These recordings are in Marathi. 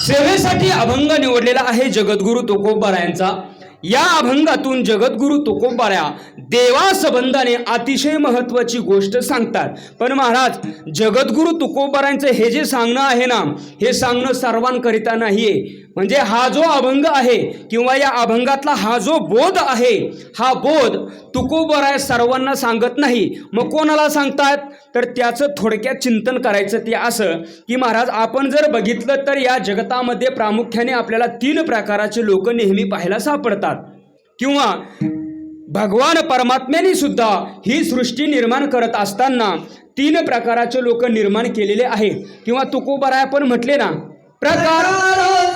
सेवेसाठी अभंग निवडलेला आहे जगद्गुरु तुकोबारायांचा या अभंगातून जगद्गुरु तुकोबाऱ्या देवासंबंधाने अतिशय महत्वाची गोष्ट सांगतात. पण महाराज जगद्गुरु तुकोबाऱ्यांचं हे जे सांगणं आहे ना हे सांगणं सर्वांकरिता नाहीये. म्हणजे हा जो अभंग आहे किंवा या अभंगातला हा जो बोध आहे हा बोध तुकोबराय सर्वांना सांगत नाही. मग कोणाला सांगतात? तर त्याचं थोडक्यात चिंतन करायचं ते असं की महाराज आपण जर बघितलं तर या जगतामध्ये प्रामुख्याने आपल्याला तीन प्रकाराचे लोक नेहमी पाहायला सापडतात. किंवा भगवान परमात्म्याने सुद्धा ही सृष्टी निर्माण करत असताना तीन प्रकाराचे लोक निर्माण केलेले आहेत किंवा तुकोबराय पण म्हटले ना प्रकार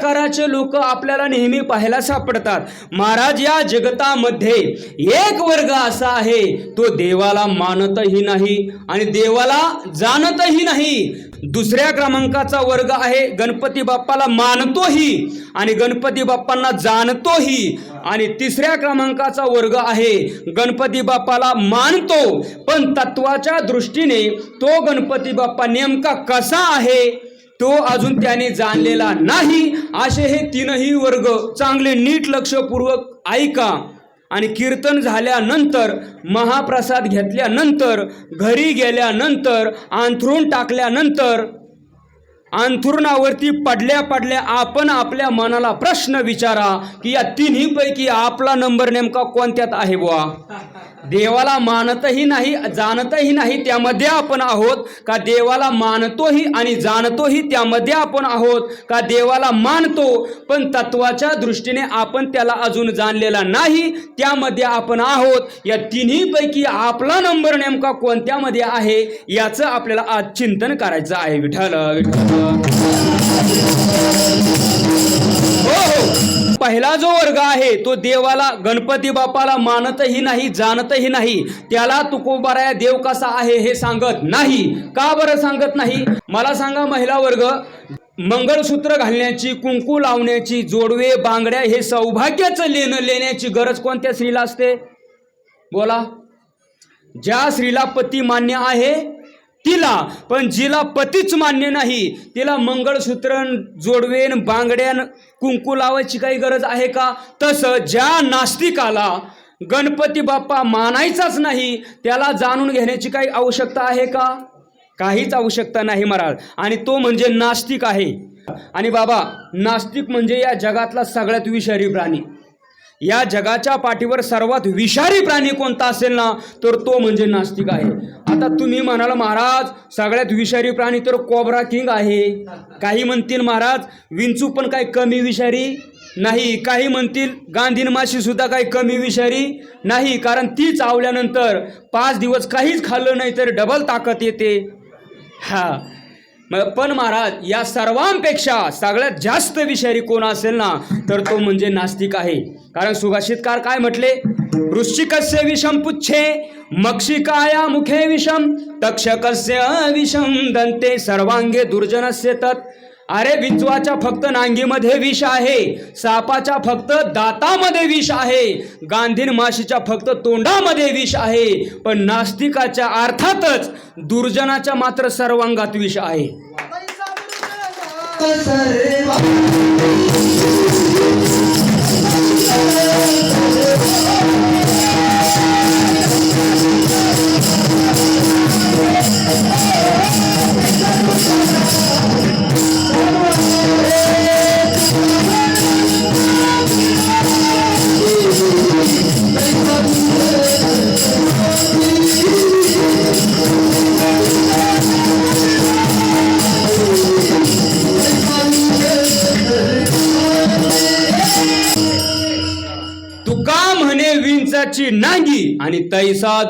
प्रकाराचे लोक आपल्याला नेहमी पाहायला सापडतात. महाराज या जगतामध्ये एक वर्ग असा आहे तो देवाला मानतही नाही आणि देवाला जाणतही नाही. दुसऱ्या क्रमांकाचा वर्ग आहे गणपती बाप्पाला मानतोही आणि गणपती बाप्पांना जाणतोही आणि तिसऱ्या क्रमांकाचा वर्ग आहे गणपती बाप्पाला मानतो. पण तत्वाच्या दृष्टीने तो गणपती बाप्पा नेमका कसा आहे तो अजून त्याने जाणलेला नाही. असे हे तीनही वर्ग चांगले नीट लक्षपूर्वक ऐका. आणि कीर्तन झाल्यानंतर महाप्रसाद घेतल्यानंतर घरी गेल्यानंतर अंथरून टाकल्यानंतर अंथरुणावरती पडल्या पडल्या आपण आपल्या मनाला प्रश्न विचारा की या तिन्हीपैकी आपला नंबर नेमका कोणत्यात आहे बुवा? देवाला मानतही नाही जाणतही नाही त्यामध्ये आपण आहोत. का देवाला मानतोही आणि जाणतोही त्यामध्ये आपण आहोत? का देवाला मानतो? पण तत्वाच्या दृष्टीने आपण त्याला अजून जाणलेला नाही त्यामध्ये आपण आहोत. या तिन्हीपैकी आपला नंबर नेमका कोणत्यामध्ये आहे? याचं आपल्याला आज चिंतन करायचं आहे. विठ्ठल विठ्ठल. हो हो. पहिला जो वर्ग आहे तो देवाला गणपती बाप्पाला मानतही नाही जाणतही नाही. त्याला तुकोबाराया देव कसा आहे हे सांगत नाही. का बरं सांगत नाही? मला सांगा महिला वर्ग मंगळसूत्र घालण्याची कुंकू लावण्याची जोडवे बांगड्या हे सौभाग्याचं लेणं लेण्याची गरज कोणत्या स्त्रीला असते? बोला. ज्या स्त्रीला पती मान्य आहे तिला पण जिला पतीच मान्य नाही. तिला मंगळसूत्र जोडवेन बांगड्यान कुंकू लावायची काही गरज आहे का? तसं ज्या नास्तिकाला गणपती बाप्पा मानायचाच नाही त्याला जाणून घेण्याची काही आवश्यकता आहे का? काहीच आवश्यकता नाही महाराज. आणि तो म्हणजे नास्तिक आहे. आणि बाबा नास्तिक म्हणजे या जगातला सगळ्यात विषारी प्राणी. या जगाच्या पाठीवर सर्वात विषारी प्राणी कोणता असेल ना तर तो म्हणजे नास्तिक आहे. आता तुम्ही म्हणाल महाराज सगळ्यात विषारी प्राणी तर कोबरा किंग आहे. काही म्हणतील महाराज विंचू पण काय कमी विषारी? नाही. काही म्हणतील गांधीन माशी सुद्धा काही कमी विषारी? नाही. कारण ती चावल्यानंतर पाच दिवस काहीच खाल्लं नाही तर डबल ताकद येते. हा. मग पण महाराज या सर्वांपेक्षा सगळ्यात जास्त विषारी कोण असेल ना तर तो म्हणजे नास्तिक आहे. कारण सुभाषितकार काय म्हटले? वृश्चिकस्य विषम पुच्छे मक्षिकाया मुखे विषम तक्षकस्य विषम दंते सर्वांगे दुर्जनस्य तत्. अरे विचवाच्या फक्त नांगीमध्ये विष आहे सापाच्या फक्त दातामध्ये विष आहे गांधीन माशीच्या फक्त तोंडामध्ये विष आहे पण नास्तिकाच्या अर्थातच दुर्जनाच्या मात्र सर्वांगात विष आहे.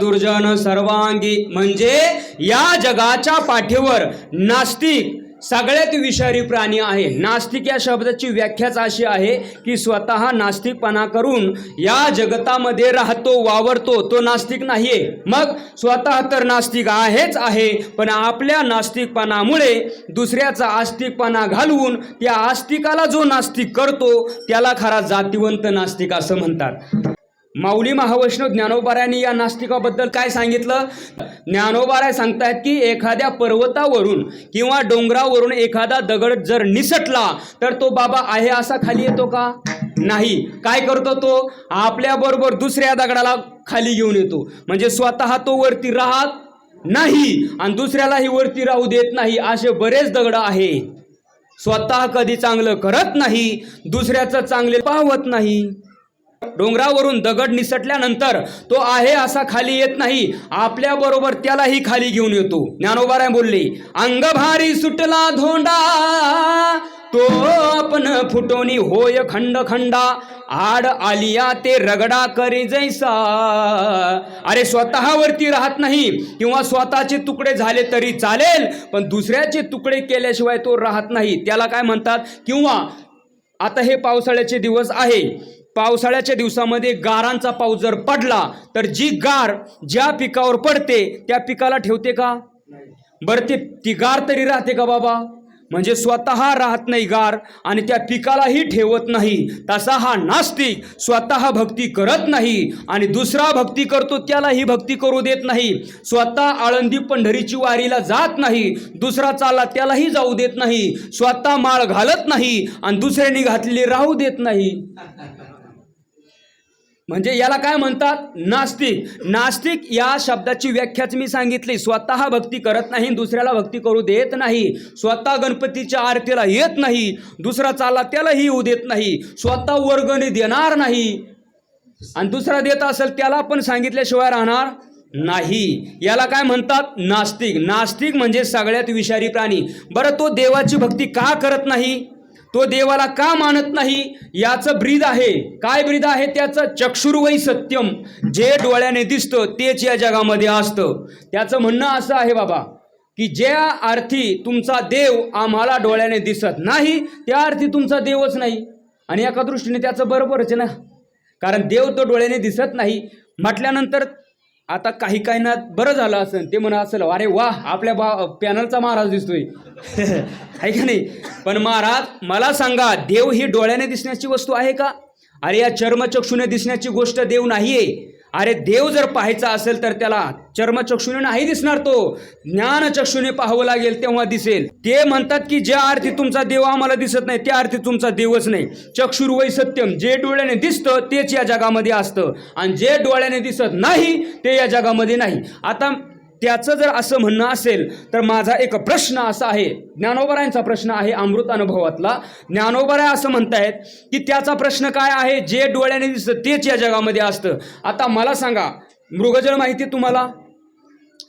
दुर्जन सर्वांगी. म्हणजे या जगाच्या पाठीवर नास्तिक सगळ्यात विषारी प्राणी आहे. नास्तिक या शब्दाची व्याख्याच अशी आहे की स्वतः नास्तिकपणा करून या जगतामध्ये राहतो वावरतो. तो नास्तिक नाहीये. मग स्वतः तर नास्तिक आहेच आहे पण आपल्या नास्तिकपणामुळे दुसऱ्याचा आस्तिकपणा घालवून त्या आस्तिकाला जो नास्तिक करतो त्याला खरा जातिवंत नास्तिक असं म्हणतात. माऊली महावैष्णव ज्ञानोबारायांनी या नास्तिकाबद्दल काय सांगितलं? ज्ञानोबाराय सांगतायत की एखाद्या पर्वतावरून किंवा डोंगरावरून एखादा दगड जर निसटला तर तो बाबा आहे असा खाली येतो का? नाही. काय करतो तो? आपल्याबरोबर दुसऱ्या दगडाला खाली घेऊन येतो. म्हणजे स्वतः तो वरती राहत नाही आणि दुसऱ्यालाही वरती राहू देत नाही असे बरेच दगड आहे. स्वतः कधी चांगलं करत नाही दुसऱ्याचं चांगले पाहत नाही. डोंगरावरून दगड निसटल्यानंतर तो आहे असा खाली येत नाही. आपल्या बरोबर त्यालाही खाली घेऊन येतो. ज्ञानोबाराय बोलले अंगभारी सुटला धोंडा तो आपण फुटोनी होय खंड खंडा. आड आलिया ते रगडा करी जैसा. अरे स्वतःवरती राहत नाही. किंवा स्वतःचे तुकडे झाले तरी चालेल पण दुसऱ्याचे तुकडे केल्याशिवाय तो राहत नाही. त्याला काय म्हणतात? किंवा आता हे पावसाळ्याचे दिवस आहे. पावसाळ्याच्या दिवसामध्ये गारांचा पाऊस जर पडला तर जी गार ज्या पिकावर पडते त्या पिकाला ठेवते का? बरं ते ती गार तरी राहते का बाबा? म्हणजे स्वतः राहत नाही गार आणि त्या पिकालाही ठेवत नाही. तसा हा नास्तिक स्वतः भक्ती करत नाही आणि दुसरा भक्ती करतो त्यालाही भक्ती करू देत नाही. स्वतः आळंदी पंढरीची वारीला जात नाही दुसरा चालला त्यालाही जाऊ देत नाही. स्वतः माळ घालत नाही आणि दुसऱ्यांनी घातलेली राहू देत नाही. म्हणजे याला काय म्हणतात? नास्तिक. नास्तिक या शब्दाची व्याख्याच मी सांगितली. स्वतः भक्ती करत नाही दुसऱ्याला भक्ती करू देत नाही. स्वतः गणपतीच्या आरतीला येत नाही. दुसरा चाला त्यालाही येऊ देत नाही. स्वतः वर्गणी देणार नाही. आणि दुसरा देत असेल त्याला पण सांगितल्याशिवाय राहणार नाही. याला काय म्हणतात? नास्तिक. नास्तिक म्हणजे सगळ्यात विषारी प्राणी. बरं तो देवाची भक्ती का करत नाही? तो देवाला का मानत नाही? याचं ब्रीद आहे. काय ब्रीद आहे? त्याचं चक्षुर्वै सत्यम. जे डोळ्याने दिसतं तेच या जगामध्ये असतं. त्याचं म्हणणं असं आहे बाबा की ज्या अर्थी तुमचा देव आम्हाला डोळ्याने दिसत नाही त्या अर्थी तुमचा देवच नाही. आणि एका दृष्टीने त्याचं बरोबरच आहे ना? कारण देव तो डोळ्याने दिसत नाही. म्हटल्यानंतर आता काही काही ना बरं झालं असेल ते म्हणा असेल अरे वा आपल्या बा पॅनलचा महाराज दिसतोय. आहे का नाही? पण महाराज मला सांगा देव ही डोळ्याने दिसण्याची वस्तू आहे का? अरे या चर्मचक्षुने दिसण्याची गोष्ट देव नाहीये. अरे देव जर पाहायचा असेल तर त्याला चर्मचक्षुने नाही दिसणार तो. ज्ञानचक्षुने पाहावं लागेल तेव्हा दिसेल. ते म्हणतात की ज्या अर्थी तुमचा देव आम्हाला दिसत नाही त्या अर्थी तुमचा देवच नाही. चक्षुर्वै सत्यम जे डोळ्याने दिसतं तेच या जगामध्ये असतं. आणि जे डोळ्याने दिसत नाही ते या जगामध्ये नाही. आता त्याचं जर असं म्हणणं असेल तर माझा एक प्रश्न असा आहे. ज्ञानोबरायांचा प्रश्न आहे अमृत अनुभवातला. ज्ञानोबराय असं म्हणतायत की त्याचा प्रश्न काय आहे? जे डोळ्याने दिसतं तेच या जगामध्ये असतं. आता मला सांगा मृगजळ माहिती आहे तुम्हाला?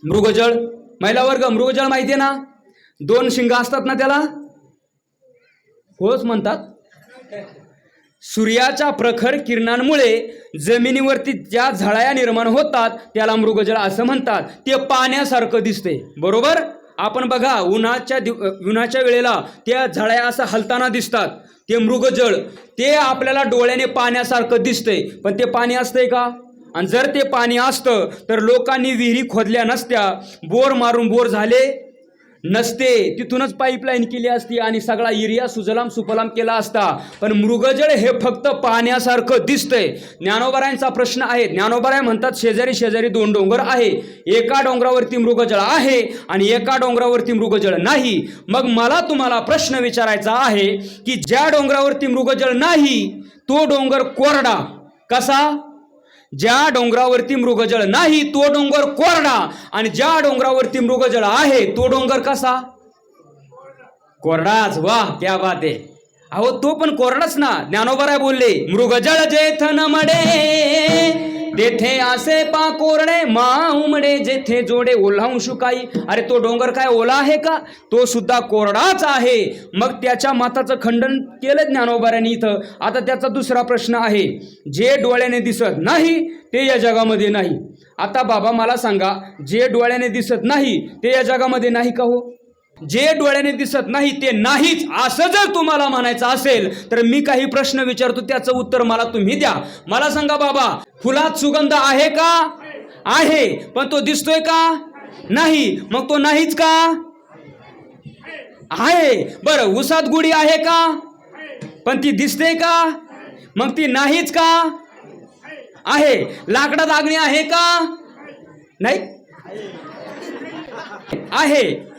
मृगजळ महिला वर्ग मृगजळ माहिती आहे ना? दोन शिंग असतात ना त्याला? होच म्हणतात. सूर्याच्या प्रखर किरणांमुळे जमिनीवरती ज्या झळाया निर्माण होतात त्याला मृगजळ असं म्हणतात. ते पाण्यासारखं दिसते. बरोबर? आपण बघा उन्हाच्या दिव उन्हाच्या वेळेला त्या झळाया असं हलताना दिसतात. ते मृगजळ ते आपल्याला डोळ्याने पाण्यासारखं दिसतंय पण ते पाणी असतंय का? आणि जर ते पाणी असतं तर लोकांनी विहिरी खोदल्या नसत्या. बोर मारून बोर झाले नसते. तिथूनच पाईपलाईन केली असती आणि सगळा एरिया सुजलाम सुफलाम केला असता. पण मृगजळ हे फक्त पाहण्यासारखं दिसतंय. ज्ञानोबरायांचा प्रश्न आहे. ज्ञानोबराय म्हणतात शेजारी शेजारी दोन डोंगर आहे. एका डोंगरावरती मृगजळ आहे आणि एका डोंगरावरती मृगजळ नाही. मग मला तुम्हाला प्रश्न विचारायचा आहे की ज्या डोंगरावरती मृगजळ नाही तो डोंगर कोरडा कसा? ज्या डोंगरावरती मृगजळ नाही तो डोंगर कोरडा. आणि ज्या डोंगरावरती मृगजळ आहे तो डोंगर कसा? कोरडाच. वा क्या बात आहे. अहो तो पण कोरडाच ना. ज्ञानोबराय बोलले मृगजळ जेथ मडे तेथे असे पा कोरडे मा उमडे जेथे जोडे ओलावून शुकाई. अरे तो डोंगर काय ओला आहे का? तो सुद्धा कोरडाच आहे. मग त्याच्या माताचं खंडन केलं ज्ञानोबाऱ्याने इथं. आता त्याचा दुसरा प्रश्न आहे. जे डोळ्याने दिसत नाही ते या जगामध्ये नाही. आता बाबा मला सांगा जे डोळ्याने दिसत नाही ते या जगामध्ये नाही का हो? जे डोळ्याने दिसत नाही ते नाहीच. असं जर तुम्हाला म्हणायचं असेल तर मी काही प्रश्न विचारतो त्याचं उत्तर मला तुम्ही द्या. मला सांगा बाबा फुलात सुगंध आहे का? आहे. पण तो दिसतोय का? नाही. मग तो नाहीच का? आहे. बरं उसात गुढी आहे का? पण ती दिसते का? मग ती नाहीच का? आहे. लाकडात आगणी आहे का? नाही? आहे.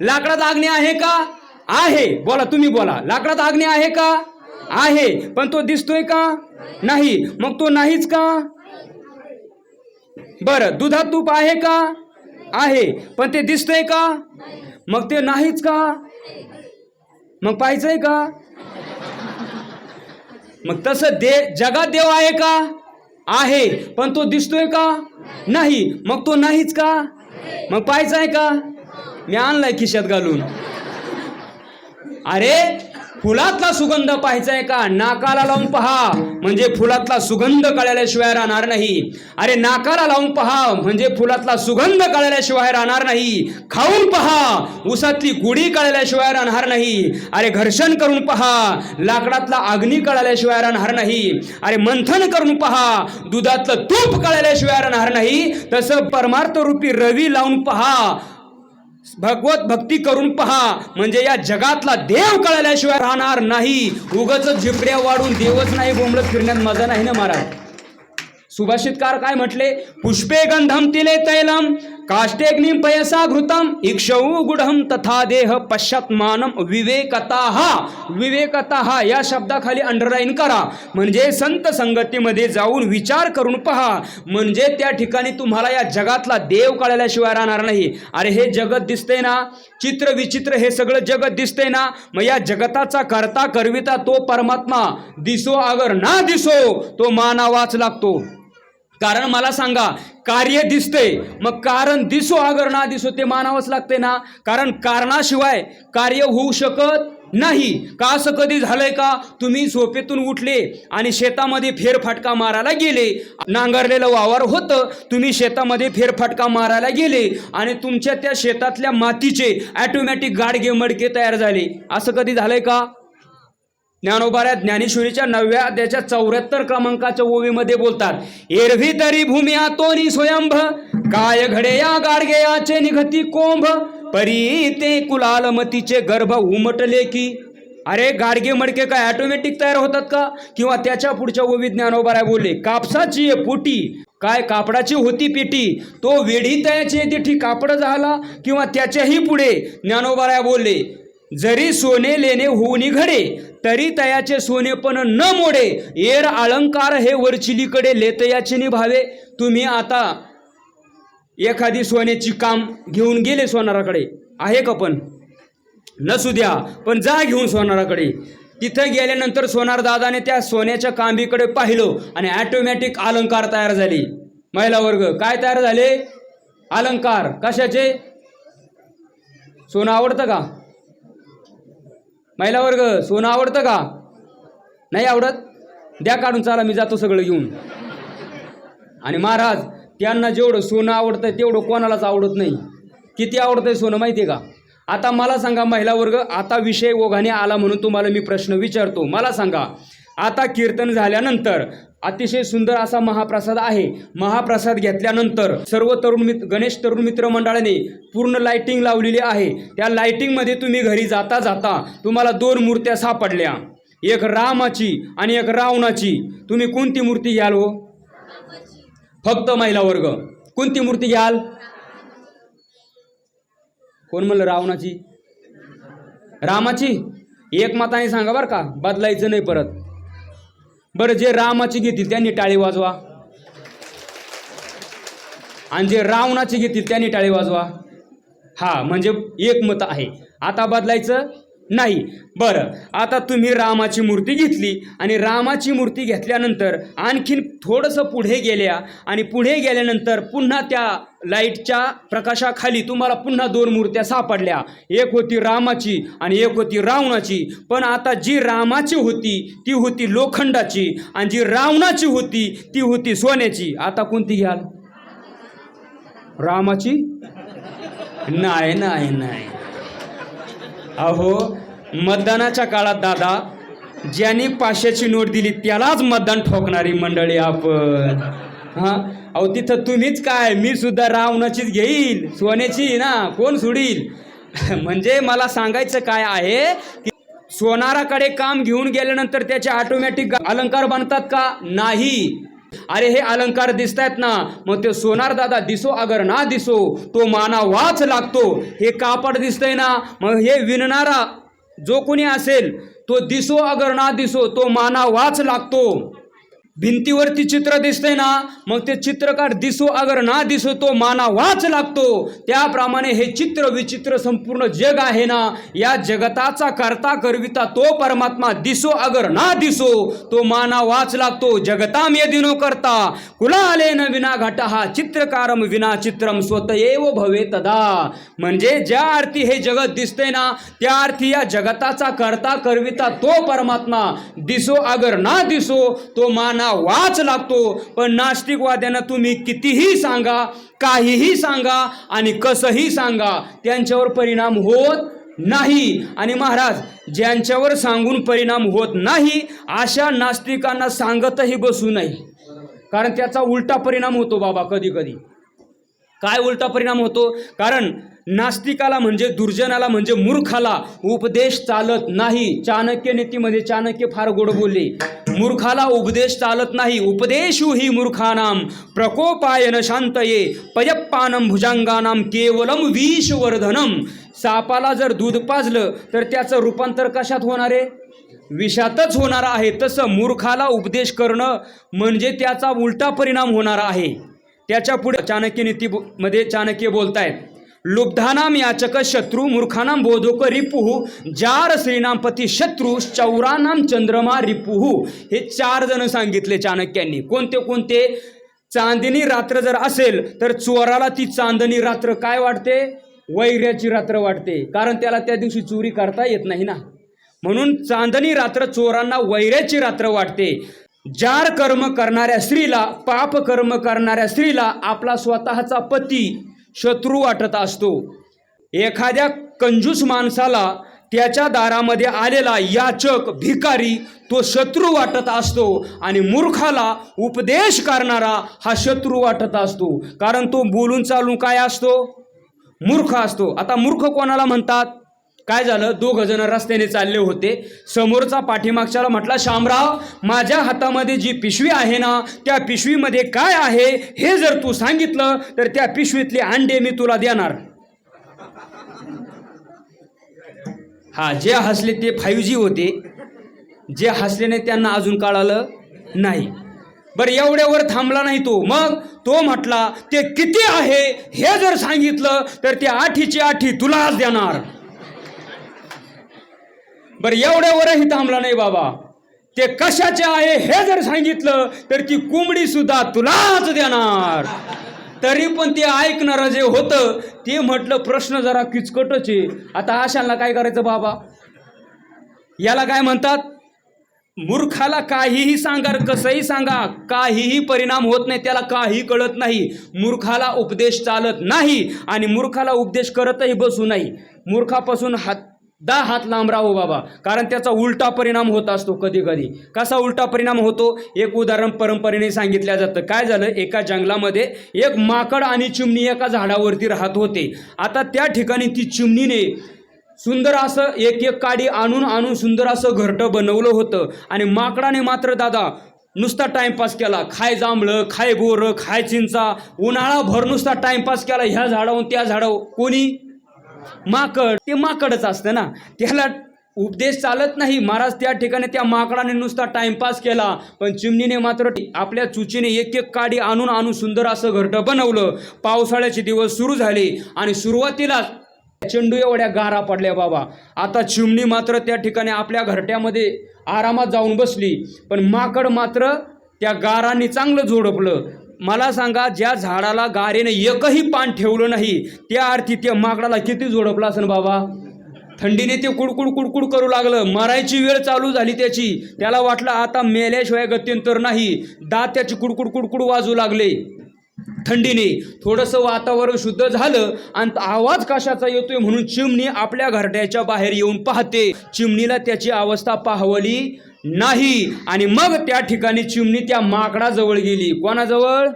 लाकडात आग्नी आहे का? आहे. बोला तुम्ही बोला. लाकडात आग्ने आहे का? आहे. पण तो दिसतोय का? नाही. मग तो नाहीच का? बरं दुधात तूप आहे का? आहे. पण ते दिसतंय का? मग ते नाहीच का? मग पाहायचंय का? मग तसं दे जगात देव आहे का? आहे. पण तो दिसतोय का? नाही. मग तो नाहीच का? मग पाहायचं आहे का? मी आणलाय खिशात घालून. अरे फुलातला सुगंध पाहायचाय का? नाकाला लावून पहा. म्हणजे फुलातला सुगंध कळल्याशिवाय राहणार नाही. अरे नाकाला लावून पहा. म्हणजे फुलातला सुगंध कळल्याशिवाय राहणार नाही. खाऊन पहा. उसातली गुढी कळल्याशिवाय राहणार नाही. अरे घर्षण करून पहा. लाकडातला अग्नी कळल्याशिवाय राहणार नाही. अरे मंथन करून पहा. दुधातलं तूप कळल्याशिवाय राहणार नाही. तसं परमार्थ रूपी रवी लावून पहा. भगवत भक्ती करून पहा. म्हणजे या जगातला देव कळल्याशिवाय राहणार नाही. उगच झिपड्या वाढून देवच नाही बोंबलत फिरण्यात मजा नाही ना महाराज? सुभाषितकार काय म्हटले? पुष्पे गंधम तिले तैलम काष्टेग्निम पयसा घृतम इक्षऊ गुढम तथा देह पश्चात्मानम विवेकता विवेकताह या शब्दाखाली अंडरलाईन करा. म्हणजे संत संगतीमध्ये जाऊन विचार करून पहा. म्हणजे त्या ठिकाणी तुम्हाला या जगातला देव कळल्याशिवाय राहणार नाही. अरे हे जगत दिसतंय ना? चित्र विचित्र हे सगळं जगत दिसतंय ना? मग या जगताचा करता करविता तो परमात्मा. दिसो अगर ना दिसो तो मानावाच लागतो. कारण मला सांगा कार्य दिसतंय. मग कारण दिसो अगर ना दिसो ते मानावंच लागते ना. कारण कारणाशिवाय कार्य होऊ शकत नाही. का असं कधी झालंय का? तुम्ही झोपेतून उठले आणि शेतामध्ये फेरफाटका मारायला गेले. नांगरलेलं वावर होतं तुम्ही शेतामध्ये फेरफाटका मारायला गेले आणि तुमच्या त्या शेतातल्या मातीचे ॲटोमॅटिक गाडगे मडके तयार झाले. असं कधी झालंय का? ज्ञानोबाऱ्या ज्ञानेश्वरीच्या नवव्या त्याच्या चौऱ्याहत्तर क्रमांकाच्या ओवीमध्ये बोलतात एरवी तरी भूमी आतोनी स्वयंभ काय घडे या गाडगेयाचे निघती कोंभ परी ते कुलालमतीचे गर्भ उमटले की? अरे गाडगे मडके काय ऑटोमॅटिक तयार होतात का? किंवा त्याच्या पुढच्या ओवी ज्ञानोबाऱ्या बोलले कापसाची पोटी काय कापडाची होती पेटी तो वेढी तयाची तिठी कापड झाला किंवा त्याच्याही पुढे? ज्ञानोबाऱ्या बोलले जरी सोने लेणे होऊनी घडे तरी तयाचे सोने पण न मोडे. येर अलंकार हे वरचिलीकडे लेतयाचे निभावे. तुम्ही आता एखादी सोन्याची काम घेऊन गेले सोनाराकडे. आहे का पण? नसू द्या पण जा घेऊन सोनाराकडे. तिथं गेल्यानंतर सोनार दादाने त्या सोन्याच्या कांबीकडे पाहिलं आणि ॲटोमॅटिक अलंकार तयार झाले. महिला वर्ग काय तयार झाले? अलंकार. कशाचे? सोनं आवडतं का? महिला वर्ग सोनं आवडतं का? नाही आवडत? द्या काढून चाला मी जातो सगळं घेऊन. आणि महाराज त्यांना जेवढं सोनं आवडतं तेवढं कोणालाच आवडत नाही. किती आवडतंय सोनं माहिती आहे का? आता मला सांगा महिला वर्ग आता विषय ओघाने आला म्हणून तुम्हाला मी प्रश्न विचारतो. मला सांगा आता कीर्तन झाल्यानंतर अतिशय सुंदर असा महाप्रसाद आहे. महाप्रसाद घेतल्यानंतर सर्व तरुण मित्र गणेश तरुण मित्र मंडळाने पूर्ण लाईटिंग लावलेली आहे. त्या लायटिंगमध्ये तुम्ही घरी जाता जाता तुम्हाला दोन मूर्त्या सापडल्या. एक रामाची आणि एक रावणाची. तुम्ही कोणती मूर्ती घ्याल हो? फक्त महिला वर्ग. कोणती मूर्ती घ्याल? कोण म्हणलं रावणाची? रामाची? एक मताने सांगा बरं का. बदलायचं नाही परत. बरं जे रामाची घेतील त्यांनी टाळी वाजवा. आणि जे रावणाची घेतील त्यांनी टाळी वाजवा. हा म्हणजे एकमत आहे. आता बदलायचं नाही. बरं. आता तुम्ही रामाची मूर्ती घेतली आणि रामाची मूर्ती घेतल्यानंतर आणखीन थोडंसं पुढे गेल्या आणि पुढे गेल्यानंतर पुन्हा त्या लाईटच्या प्रकाशाखाली तुम्हाला पुन्हा दोन मूर्त्या सापडल्या. एक होती रामाची आणि एक होती रावणाची. पण आता जी रामाची होती ती होती लोखंडाची आणि जी रावणाची होती ती होती सोन्याची. आता कोणती घ्याल? रामाची? नाही नाही नाही. अहो मतदानाच्या काळात दादा ज्यांनी पाचशेची नोट दिली त्यालाच मतदान ठोकणारी मंडळी आपण. हा? अहो तिथं तुम्हीच काय? मी सुद्धा रावणाचीच घेईल सोन्याची ना कोण सोडील? म्हणजे मला सांगायचं काय आहे की सोनाराकडे काम घेऊन गेल्यानंतर त्याचे ऑटोमॅटिक अलंकार बनतात का? नाही. अरे हे अलंकार दिसत आहेत ना मग ते सोनार दादा दिसो अगर ना दिसो तो माना वाच लागतो. हे कापड दिसतंय ना मग हे विणणारा जो कोणी असेल तो दिसो अगर ना दिसो तो माना वाच लागतो. भिंतीवरती चित्र दिसतंय ना मग ते चित्रकार दिसो अगर ना दिसो तो माना वाच लागतो. त्याप्रमाणे हे चित्र विचित्र संपूर्ण जग आहे ना या जगताचा करता म्हणजे करविता तो परमात्मा दिसो अगर ना दिसो तो माना वाच लागतो. जगताम यदिनो करता कुला आले न विना घट हा चित्रकारम विना चित्रम स्वतएव भवे तदा. म्हणजे ज्या अर्थी हे जगत दिसतंय ना त्या अर्थी या जगताचा करता करविता तो परमात्मा दिसो अगर ना दिसो तो माना वाच लागतो. पण नास्तिकवाद्यांना तुम्ही कितीही सांगा काहीही सांगा आणि कसंही सांगा त्यांच्यावर परिणाम होत नाही. आणि महाराज ज्यांच्यावर सांगून परिणाम होत नाही अशा नास्तिकांना सांगतही बसू नये. कारण त्याचा उलटा परिणाम होतो बाबा कधी कधी काय उलटा परिणाम होतो? कारण नास्तिकाला म्हणजे दुर्जनाला म्हणजे मूर्खाला उपदेश चालत नाही. चाणक्य नीतीमध्ये चाणक्य फार गोड बोलले. मूर्खाला उपदेश चालत नाही. उपदेशू ही मूर्खानाम प्रकोपायन शांतये. पयप्पानम भुजांगानाम केवलम विषवर्धनम. सापाला जर दूध पाजलं तर त्याचं रूपांतर कशात होणार आहे? विषातच होणार आहे. तसं मूर्खाला उपदेश करणं म्हणजे त्याचा उलटा परिणाम होणार आहे. त्याच्या पुढे चाणक्य नीतीमध्ये चाणक्य बोलतायत. लुब्धानाम याचक शत्रू मूर्खानाम बोधोक रिपुहू जार श्रीनामपती शत्रू चौरानाम चंद्रमा रिपुहू हे चार जण सांगितले चाणक्यांनी. कोणते कोणते? चांदणी रात्र जर असेल तर चोराला ती चांदणी रात्र काय वाटते? वैर्याची रात्र वाटते. कारण त्याला त्या दिवशी चोरी करता येत नाही ना. म्हणून चांदणी रात्र चोरांना वैऱ्याची रात्र वाटते. जार कर्म करणाऱ्या स्त्रीला पाप कर्म करणाऱ्या स्त्रीला आपला स्वतःचा पती शत्रू वाटत असतो. एखाद्या कंजूस माणसाला त्याच्या दारामध्ये आलेला याचक भिकारी तो शत्रू वाटत असतो आणि मूर्खाला उपदेश करणारा हा शत्रू वाटत असतो. कारण तो बोलून चालून काय असतो? मूर्ख असतो. आता मूर्ख कोणाला म्हणतात? काय झालं? दोघ जण रस्त्याने चालले होते. समोरचा पाठीमागच्याला म्हटला शामराव माझ्या हातामध्ये जी पिशवी आहे ना त्या पिशवीमध्ये काय आहे? हे जर तू सांगितलं तर त्या पिशवीतले अंडे मी तुला देणार. हा जे हसले ते फाईव्ह जी होते. जे हसले नाही त्यांना अजून कळालं नाही. बरं एवढ्यावर थांबला नाही तो. मग तो म्हटला ते किती आहे? हे जर सांगितलं तर ते आठीची आठी तुलाच देणार. बरं एवढ्यावरही थांबला नाही बाबा. ते कशाचे आहे हे जर सांगितलं तर ती कोंबडी सुद्धा तुलाच देणार. तरी पण ते ऐकणारं जे होतं ते म्हटलं प्रश्न जरा किचकटच आहे. आता अशांना काय करायचं बाबा? याला काय म्हणतात? मूर्खाला काहीही सांगा कसंही सांगा काहीही परिणाम होत नाही त्याला काही कळत नाही. मूर्खाला उपदेश चालत नाही आणि मूर्खाला उपदेश करतही बसू नाही. मूर्खापासून हात दहा हात लांब राहू बाबा. कारण त्याचा उलटा परिणाम होत असतो कधी कधी कसा उलटा परिणाम होतो? एक उदाहरण परंपरेने सांगितलं जातं. काय झालं? एका जंगलामध्ये एक माकड आणि चिमणी एका झाडावरती राहत होते. आता त्या ठिकाणी ती चिमणीने सुंदर असं एक एक काडी आणून आणून सुंदर असं घरटं बनवलं होतं. आणि माकडाने मात्र दादा नुसता टाइमपास केला. खाय जांभळं खाय बोरं खाय चिंचा. उन्हाळा भर नुसता टाइमपास केला. ह्या झाडावून त्या झाडावर कोणी माकड ते माकडच असतं ना. त्याला उपदेश चालत नाही. महाराज त्या ठिकाणी त्या माकडाने नुसता टाइमपास केला. पण चिमणीने मात्र आपल्या चुचीने एक एक काडी आणून आणून सुंदर असं घरटं बनवलं. पावसाळ्याचे दिवस सुरू झाले आणि सुरुवातीलाच चेंडू एवढ्या गारा पडल्या बाबा. आता चिमणी मात्र त्या ठिकाणी आपल्या घरट्यामध्ये आरामात जाऊन बसली. पण माकड मात्र त्या गारांनी चांगलं झोडपलं. मला सांगा ज्या झाडाला गारेने एकही पान ठेवलं नाही त्या अर्थी त्या माकडाला किती झोडपलं असेल बाबा? थंडीने ते कुडकुड कुडकुड करू लागलं मरायची वेळ चालू झाली त्याची. त्याला वाटलं आता मेल्याशिवाय गत्यंतर नाही. दात त्याची कुडकुड कुडकुड वाजू लागले. थंडीने. थोडंसं वातावरण शुद्ध झालं आणि आवाज कशाचा येतोय म्हणून चिमणी आपल्या घरट्याच्या बाहेर येऊन पाहते. चिमणीला त्याची अवस्था पाहवली. नाही. आणि मग त्या ठिकाणी चिमणी त्या माकडाजवळ गेली. कोणाजवळ?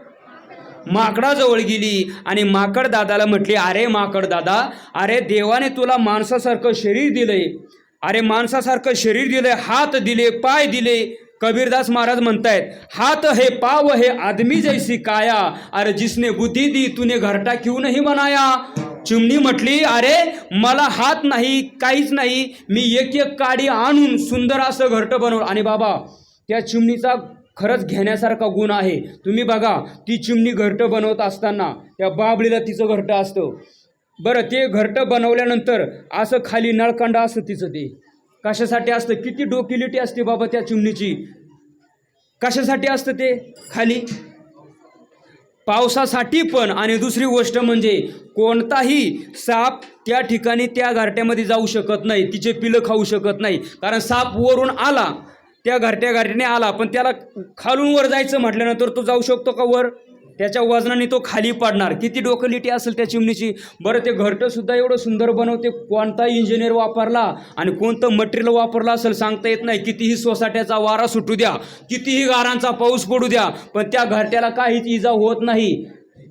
माकडाजवळ गेली. आणि माकड दादाला म्हटली अरे माकड दादा अरे देवाने तुला माणसासारखं शरीर दिलंय. अरे माणसासारखं शरीर दिलंय हात दिले पाय दिले कबीरदास महाराज म्हणतायत हात हे पाव हे आदमी जैसी काया अरे जिसने बुद्धी दी तुने घरटा क्यों बनाया? चिमणी म्हटली अरे मला हात नाही काहीच नाही मी एक एक काडी आणून सुंदर असं घरटं बनवलं. आणि बाबा त्या चिमणीचा खरंच घेण्यासारखा गुण आहे. तुम्ही बघा ती चिमणी घरटं बनवत असताना त्या बाबळीला तिचं घरटं असतं. बरं ते घरटं बनवल्यानंतर असं खाली नळकांडा असं तिचं ते. कशासाठी असतं? किती डोकिलिटी असते बाबा त्या चिमणीची? कशासाठी असतं ते? खाली. पावसासाठी पण. आणि दुसरी गोष्ट म्हणजे कोणताही साप त्या ठिकाणी त्या घरट्यामध्ये जाऊ शकत नाही. तिचे पिलं खाऊ शकत नाही. कारण साप वरून आला. त्या घरट्या घरट्याने आला. पण त्याला खालून वर जायचं म्हटल्यानंतर तो जाऊ शकतो का वर? त्याच्या वजनाने तो खाली पडणार. किती डोकलिटी असेल त्या चिमणीची? बरं ते घरटंसुद्धा एवढं सुंदर बनवते. कोणता इंजिनियर वापरला आणि कोणतं मटेरियल वापरलं असेल सांगता येत नाही. कितीही सोसाट्याचा वारा सुटू द्या कितीही गारांचा पाऊस पडू द्या पण त्या घरट्याला काहीच इजा होत नाही.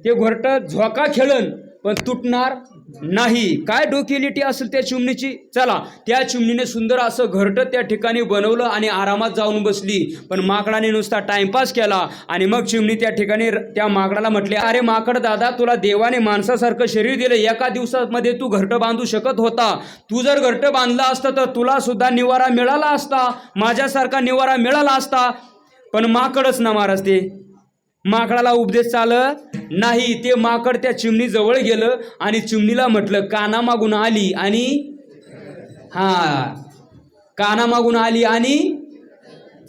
ते घरटं झोका खेळन पण तुटणार नाही. काय डोकेलिटी असेल त्या चिमणीची? चला त्या चिमणीने सुंदर असं घरटं त्या ठिकाणी बनवलं आणि आरामात जाऊन बसली. पण माकडाने नुसता टाइमपास केला आणि मग चिमणी त्या ठिकाणी त्या माकडाला म्हटले अरे माकड दादा तुला देवाने माणसासारखं शरीर दिलं. एका दिवसामध्ये तू घरटं बांधू शकत होता. तू जर घरटं बांधलं असतं तर तुला सुद्धा निवारा मिळाला असता. माझ्यासारखा निवारा मिळाला असता. पण माकडच ना महाराज ते. माकडाला उपदेश चालत नाही ते माकड त्या चिमणी जवळ गेलं आणि चिमणीला म्हटलं काना मागून आली आणि हा काना मागून आली आणि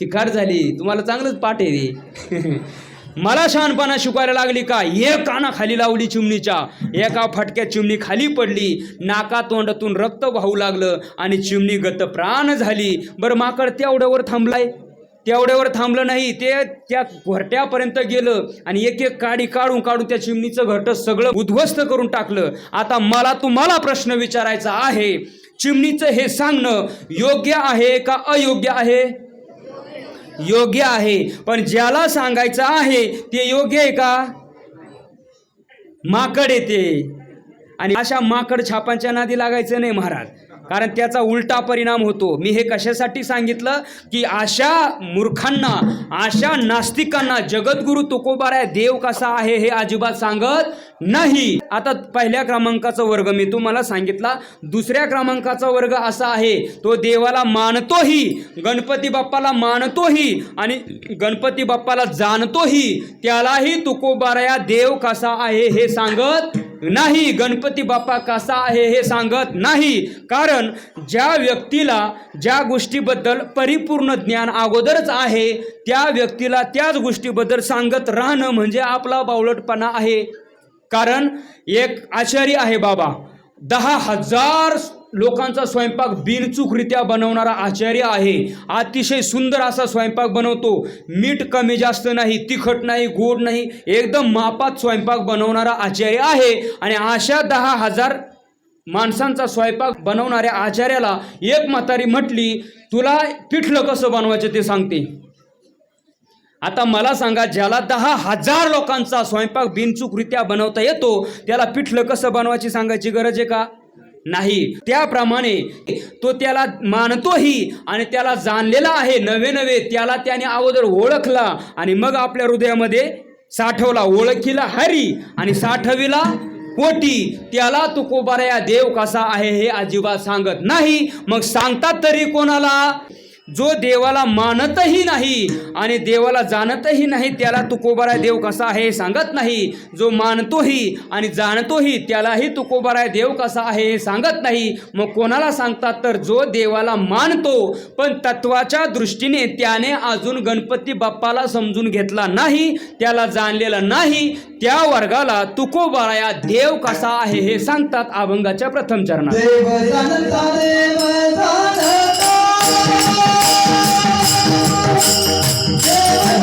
ती खाट झाली. तुम्हाला चांगलंच पाठ आहे रे. मला शहाणपणा शिकवायला लागली का? एक काना खाली लावली चिमणीच्या. एका फटक्यात चिमणी खाली पडली. नाका तोंडातून रक्त वाहू लागलं आणि चिमणी गत प्राण झाली. बरं माकड तेवढ्यावर थांबलाय. तेवढ्यावर थांबलं नाही. ते त्या घरट्यापर्यंत गेलं आणि एक एक काडी काढून काढून त्या चिमणीचं घरटं सगळं उद्ध्वस्त करून टाकलं. आता मला तुम्हाला प्रश्न विचारायचा आहे. चिमणीचं हे सांगणं योग्य आहे का अयोग्य आहे? योग्य आहे. पण ज्याला सांगायचं आहे ते योग्य आहे का? माकड येते. आणि अशा माकड छापांच्या नादी लागायचं नाही महाराज. कारण त्याचा उलटा परिणाम होतो. मी हे कशासाठी सांगितलं? की अशा मूर्खांना अशा नास्तिकांना जगद्गुरु तुकोबाराय देव कसा आहे हे अजिबात सांगत नाही. आता पहिल्या क्रमांकाचा वर्ग मी तुम्हाला सांगितला. दुसऱ्या क्रमांकाचा वर्ग असा आहे तो देवाला मानतोही गणपती बाप्पाला मानतोही आणि गणपती बाप्पाला जाणतोही त्यालाही तुकोबाराया देव कसा आहे हे सांगत नाही गणपती बाप्पा कसा आहे हे सांगत नाही. कारण ज्या व्यक्तीला ज्या गोष्टीबद्दल परिपूर्ण ज्ञान अगोदरच आहे त्या व्यक्तीला त्याच गोष्टीबद्दल सांगत राहणं म्हणजे आपला बावलटपणा आहे. कारण एक आचारी आहे बाबा दहा हजार लोकांचा स्वयंपाक बिनचूकरित्या बनवणारा आचार्य आहे. अतिशय सुंदर असा स्वयंपाक बनवतो. मीठ कमी जास्त नाही तिखट नाही गोड नाही एकदम मापात स्वयंपाक बनवणारा आचार्य आहे. आणि अशा दहा हजार माणसांचा स्वयंपाक बनवणाऱ्या आचार्याला एक म्हातारी म्हटली तुला पिठलं कसं बनवायचं ते सांगते. आता मला सांगा ज्याला दहा हजार लोकांचा स्वयंपाक बिनचूकरित्या बनवता येतो त्याला पिठलं कसं बनवायची सांगायची गरज आहे का? नाही. त्याप्रमाणे तो त्याला मानतोही आणि त्याला जाणलेला आहे. नवे नवे त्याला त्याने अगोदर ओळखला आणि मग आपल्या हृदयामध्ये साठवला. ओळखीला हरी आणि साठविला कोटी. त्याला तुकोबारा देव कसा आहे हे अजिबात सांगत नाही. मग सांगतात तरी कोणाला? जो देवाला मानतही नाही आणि देवाला जाणतही नाही त्याला तुकोबराय देव कसा आहे सांगत नाही. जो मानतोही आणि जाणतोही त्यालाही तुकोबराय देव कसा आहे हे सांगत नाही. मग कोणाला सांगतात? तर जो देवाला मानतो पण तत्वाच्या दृष्टीने त्याने अजून गणपती बाप्पाला समजून घेतला नाही त्याला जाणलेला नाही त्या वर्गाला तुकोबाराया देव कसा आहे हे सांगतात अभंगाच्या प्रथम चरणात.